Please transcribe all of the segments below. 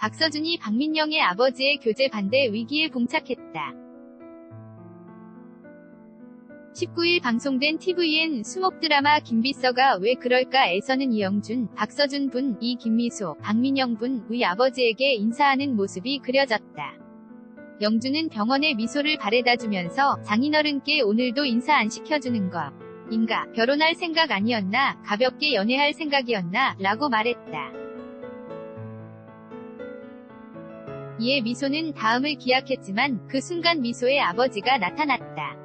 박서준이 박민영의 아버지의 교제 반대 위기에 봉착했다. 19일 방송된 TVN 수목 드라마 김비서가 왜 그럴까에서는 이영준, 박서준 분, 이 김미소, 박민영 분의 아버지에게 인사하는 모습이 그려졌다. 영준은 병원에 미소를 바래다 주면서 장인어른께 오늘도 인사 안 시켜주는 거. 인가, 결혼할 생각 아니었나, 가볍게 연애할 생각이었나, 라고 말했다. 이에 미소는 다음을 기약했지만 그 순간 미소의 아버지가 나타났다.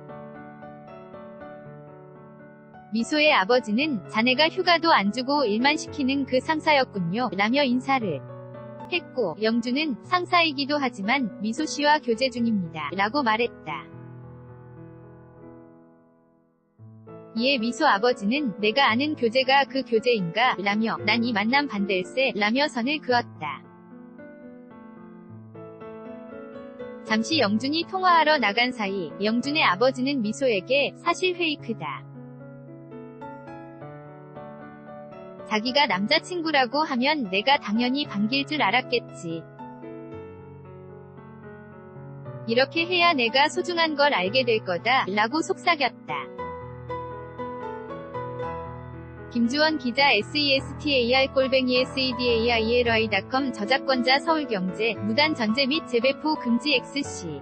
미소의 아버지는 자네가 휴가도 안 주고 일만 시키는 그 상사였군요. 라며 인사를 했고 영주는 상사이기도 하지만 미소 씨와 교제 중입니다. 라고 말했다. 이에 미소 아버지는 내가 아는 교제가 그 교제인가? 라며 난 이 만남 반댈세 라며 선을 그었다. 잠시 영준이 통화하러 나간 사이 영준의 아버지는 미소에게 사실 페이크다. 자기가 남자친구라고 하면 내가 당연히 반길 줄 알았겠지. 이렇게 해야 내가 소중한 걸 알게 될 거다, 라고 속삭였다. 김주원 기자 SESTAR 골뱅이 SEDAIRI.com 저작권자 서울경제 무단 전제 및 재배포 금지 XC